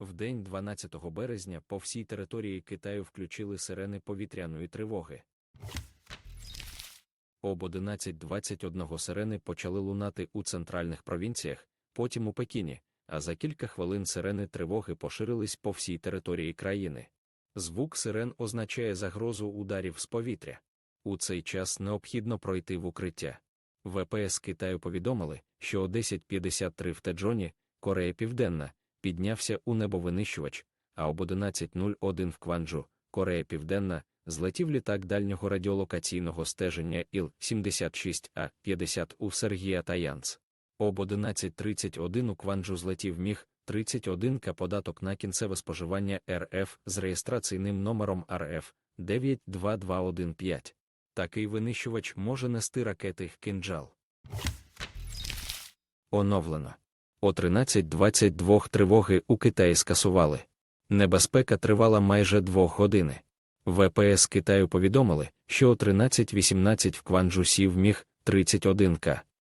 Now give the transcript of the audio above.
В день 12 березня по всій території Китаю включили сирени повітряної тривоги. Об 11.21 сирени почали лунати у центральних провінціях, потім у Пекіні, а за кілька хвилин сирени тривоги поширились по всій території країни. Звук сирен означає загрозу ударів з повітря. У цей час необхідно пройти в укриття. ВПС Китаю повідомили, що о 10.53 в Теджоні, Корея Південна, піднявся у небовинищувач, а об 11.01 в Кванджу, Корея Південна, злетів літак дальнього радіолокаційного стеження Іл-76А-50 у Сергія Таянц. Об 11.31 у Кванджу злетів міг 31 к податок на кінцеве споживання РФ з реєстраційним номером РФ 92215. Такий винищувач може нести ракети «Кинджал». Оновлено. О 13.22 тривоги у Китаї скасували. Небезпека тривала майже двох години. ВПС Китаю повідомили, що о 13.18 в Кванджусі вміг міг 31К